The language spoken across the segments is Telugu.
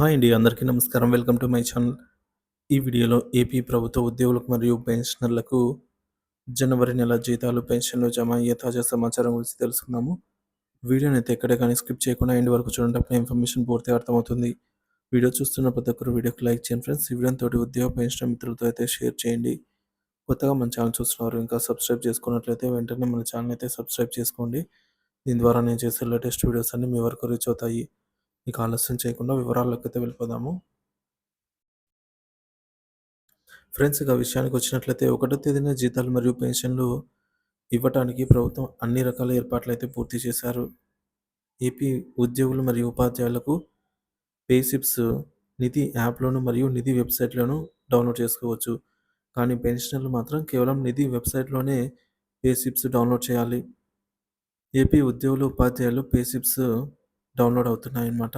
హాయ్ అండి అందరికీ నమస్కారం. Welcome to my channel. ఈ వీడియోలో ఏపీ ప్రభుత్వ ఉద్యోగులకు మరియు పెన్షనర్లకు జనవరి నెల జీతాలు పెన్షన్లు జమ అయ్యే తాజా సమాచారం గురించి తెలుసుకుందాము. వీడియోని అయితే ఎక్కడ కానీ స్కిప్ చేయకుండా ఎండ్ వరకు చూడండి అప్పుడు ఇన్ఫర్మేషన్ పూర్తిగా అర్థమవుతుంది. వీడియో చూస్తున్న ప్రతి ఒక్కరు వీడియోకి లైక్ చేయండి ఫ్రెండ్స్. ఈ వీడియోని తోటి ఉద్యోగ పెన్షన్ మిత్రులతో అయితే షేర్ చేయండి. కొత్తగా మన ఛానల్ చూస్తున్నారు ఇంకా సబ్స్క్రైబ్ చేసుకున్నట్లయితే వెంటనే మన ఛానల్ అయితే సబ్స్క్రైబ్ చేసుకోండి. దీని ద్వారా నేను చేసే లేటెస్ట్ వీడియోస్ అన్ని మీ వరకు రీచ్ అవుతాయి. ఇక ఆలస్యం చేయకుండా వివరాల్లోకి అయితే వెళ్ళిపోదాము. ఫ్రెండ్స్ ఇక విషయానికి వచ్చినట్లయితే ఒకటో తేదీన జీతాలు మరియు పెన్షన్లు ఇవ్వటానికి ప్రభుత్వం అన్ని రకాల ఏర్పాట్లు అయితే పూర్తి చేశారు. ఏపీ ఉద్యోగులు మరియు ఉపాధ్యాయులకు పేసిప్స్ నిధి యాప్లోను మరియు నిధి వెబ్సైట్లోను డౌన్లోడ్ చేసుకోవచ్చు. కానీ పెన్షనర్లు మాత్రం కేవలం నిధి వెబ్సైట్లోనే పేసిప్స్ డౌన్లోడ్ చేయాలి. ఏపీ ఉద్యోగులు ఉపాధ్యాయులు పేసిప్స్ డౌన్లోడ్ అవుతున్నాయన్నమాట.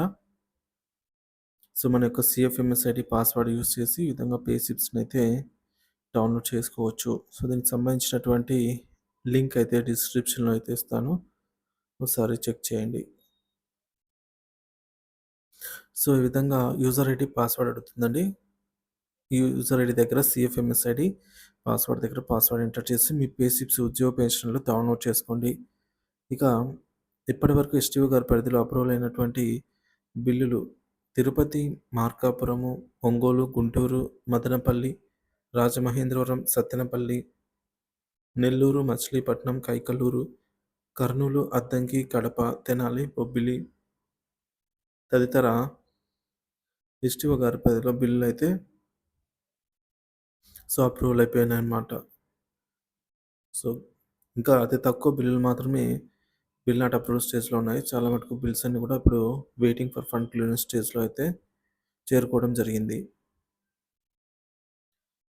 సో మన యొక్క సిఎఫ్ఎంఎస్ ఐడి పాస్వర్డ్ యూస్ చేసి ఈ విధంగా పేషిప్స్ని అయితే డౌన్లోడ్ చేసుకోవచ్చు. సో దీనికి సంబంధించినటువంటి లింక్ అయితే డిస్క్రిప్షన్లో అయితే ఇస్తాను. ఒకసారి చెక్ చేయండి. సో ఈ విధంగా యూజర్ ఐడి పాస్వర్డ్ అడుగుతుందండి. ఈ యూజర్ ఐడి దగ్గర సిఎఫ్ఎంఎస్ ఐడి పాస్వర్డ్ దగ్గర పాస్వర్డ్ ఎంటర్ చేసి మీ పేషిప్స్ ఉద్యోగ పెన్షన్లు డౌన్లోడ్ చేసుకోండి. ఇక ఇప్పటివరకు ఎస్టీఓ గారి పరిధిలో అప్రూవల్ అయినటువంటి బిల్లులు తిరుపతి మార్కాపురము ఒంగోలు గుంటూరు మదనపల్లి రాజమహేంద్రవరం సత్తెనపల్లి నెల్లూరు మచిలీపట్నం కైకలూరు కర్నూలు అద్దంకి కడప తెనాలి బొబ్బిలి తదితర ఎస్టీఓ గారి పరిధిలో బిల్లులు అయితే సో అప్రూవల్ అయిపోయినాయి అన్నమాట సో ఇంకా అతి తక్కువ బిల్లులు మాత్రమే బిల్ నాట్ అప్రూవ్ స్టేజ్లో ఉన్నాయి. చాలా మటుకు బిల్స్ అన్ని కూడా ఇప్పుడు వెయిటింగ్ ఫర్ ఫండ్ క్లియరెన్స్ స్టేజ్లో అయితే చేరుకోవడం జరిగింది.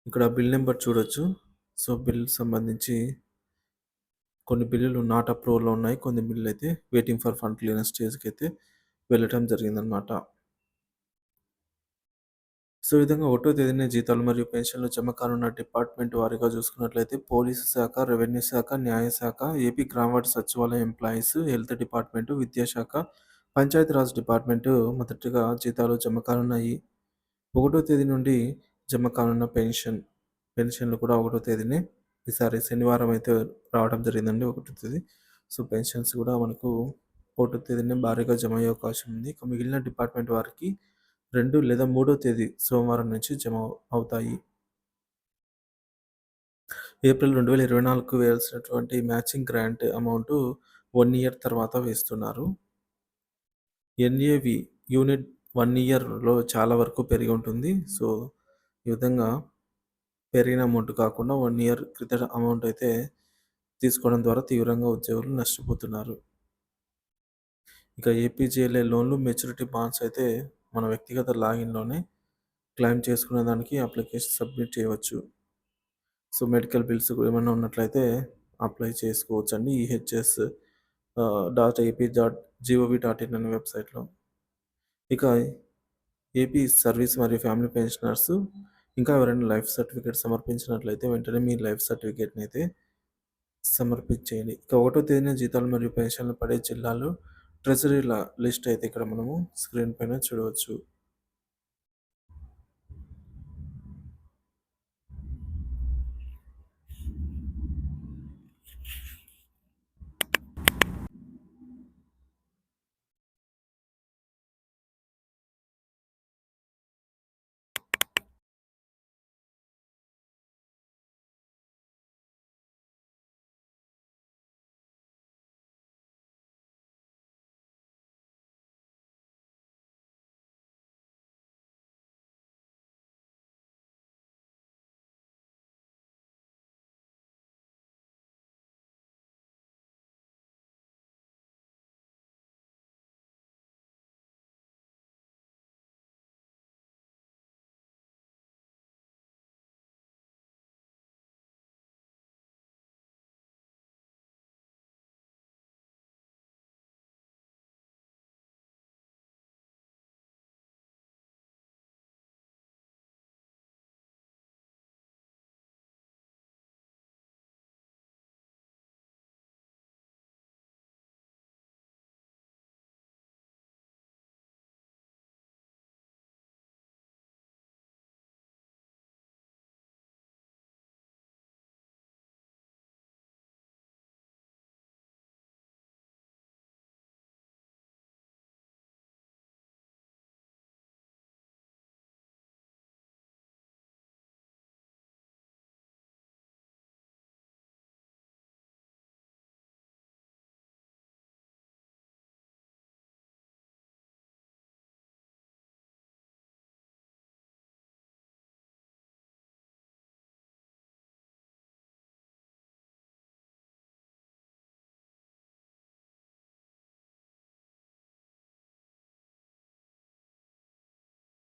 ఇక్కడ బిల్ నెంబర్ చూడొచ్చు. సో బిల్ సంబంధించి కొన్ని బిల్లులు నాట్ అప్రూవల్లో ఉన్నాయి. కొన్ని బిల్లులు అయితే వెయిటింగ్ ఫర్ ఫండ్ క్లియరెన్స్ స్టేజ్కి అయితే వెళ్ళటం జరిగిందనమాట సో విధంగా ఒకటో తేదీన జీతాలు మరియు పెన్షన్లు జమ కానున్న డిపార్ట్మెంట్ వారీగా చూసుకున్నట్లయితే పోలీసు శాఖ రెవెన్యూ శాఖ న్యాయశాఖ ఏపీ గ్రామవార్డ్ సచివాలయం ఎంప్లాయీస్ హెల్త్ డిపార్ట్మెంటు విద్యాశాఖ పంచాయతీరాజ్ డిపార్ట్మెంటు మొదటిగా జీతాలు జమ కానున్నాయి ఒకటో తేదీ నుండి జమ కానున్న పెన్షన్ పెన్షన్లు కూడా ఒకటో తేదీనే. ఈసారి శనివారం అయితే రావడం జరిగిందండి ఒకటో తేదీ. సో పెన్షన్స్ కూడా మనకు ఒకటో తేదీనే భారీగా జమ అయ్యే అవకాశం ఉంది. ఇక మిగిలిన డిపార్ట్మెంట్ వారికి రెండు లేదా మూడో తేదీ సోమవారం నుంచి జమ అవుతాయి. ఏప్రిల్ రెండు వేల ఇరవై నాలుగుకు వేయాల్సినటువంటి matching grant amount one year తర్వాత వేస్తున్నారు. ఎన్ఏవి యూనిట్ వన్ ఇయర్లో చాలా వరకు పెరిగి ఉంటుంది. సో ఈ విధంగా పెరిగిన అమౌంట్ కాకుండా వన్ ఇయర్ క్రితం అమౌంట్ అయితే తీసుకోవడం ద్వారా తీవ్రంగా ఉద్యోగులు నష్టపోతున్నారు. ఇక ఏపీజేఎల్ఏ లోన్లు మెచ్యూరిటీ బాండ్స్ అయితే మన వ్యక్తిగత లాగిన్లోనే క్లెయిమ్ చేసుకునే దానికి అప్లికేషన్ సబ్మిట్ చేయవచ్చు. సో మెడికల్ బిల్స్ ఏమైనా ఉన్నట్లయితే అప్లై చేసుకోవచ్చు అండి EHS dot AP dot GOV dot in అనే వెబ్సైట్లో. ఇక ఏపీ సర్వీస్ మరియు ఫ్యామిలీ పెన్షనర్స్ ఇంకా ఎవరైనా లైఫ్ సర్టిఫికేట్ సమర్పించినట్లయితే వెంటనే మీ లైఫ్ సర్టిఫికేట్ని అయితే సమర్పించేయండి. ఇక ఒకటో తేదీన జీతాలు మరియు పెన్షన్లు పడే జిల్లాలు ట్రెజరీల లిస్ట్ అయితే ఇక్కడ మనము స్క్రీన్ పైన చూడవచ్చు.